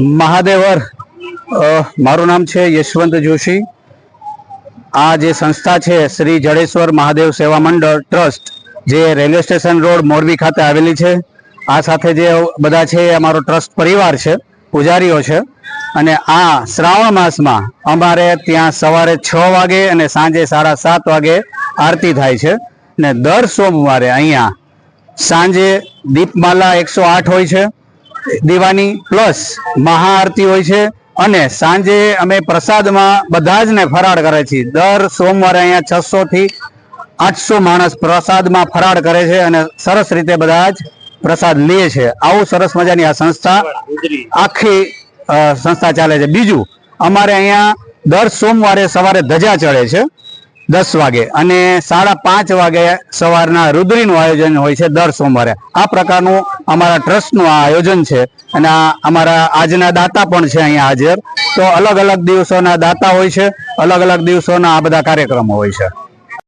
મહાદેવર મારું નામ છે યશવંત જોશી. આ જે સંસ્થા છે શ્રી જડેશ્વર મહાદેવ સેવા મંડળ ટ્રસ્ટ, જે રેલવે સ્ટેશન રોડ મોરબી ખાતે આવેલી છે. આ સાથે જે બધા છે એ અમારો ટ્રસ્ટ પરિવાર છે, પૂજારીઓ છે. અને આ શ્રાવણ માસમાં અમારે ત્યાં સવારે છ વાગે અને સાંજે સાડા સાત વાગે આરતી થાય છે. ને દર સોમવારે અહીંયા સાંજે દીપમાલા એકસો આઠ હોય છે. દીવાની પ્લસ મહાઆરતી હોય છે અને સાંજે અમે પ્રસાદમાં બધા જ ને ફરાળ કરે છે. દર સોમવારે અહીંયા છસો થી આઠસો માણસ પ્રસાદમાં ફરાળ કરે છે અને સરસ રીતે બધા જ પ્રસાદ લે છે. આવું સરસ મજાની આ સંસ્થા આખી સંસ્થા ચાલે છે. બીજું, અમારે અહીંયા દર સોમવારે સવારે ધજા ચડે છે. દસ વાગે અને સાડા પાંચ વાગે સવારના રુદ્રીનું આયોજન હોય છે દર સોમવારે. આ પ્રકારનું અમારા ટ્રસ્ટનું આ આયોજન છે અને અમારા આજના દાતા પણ છે અહીંયા હાજર. તો અલગ અલગ દિવસોના દાતા હોય છે, અલગ અલગ દિવસોના આ બધા કાર્યક્રમો હોય છે.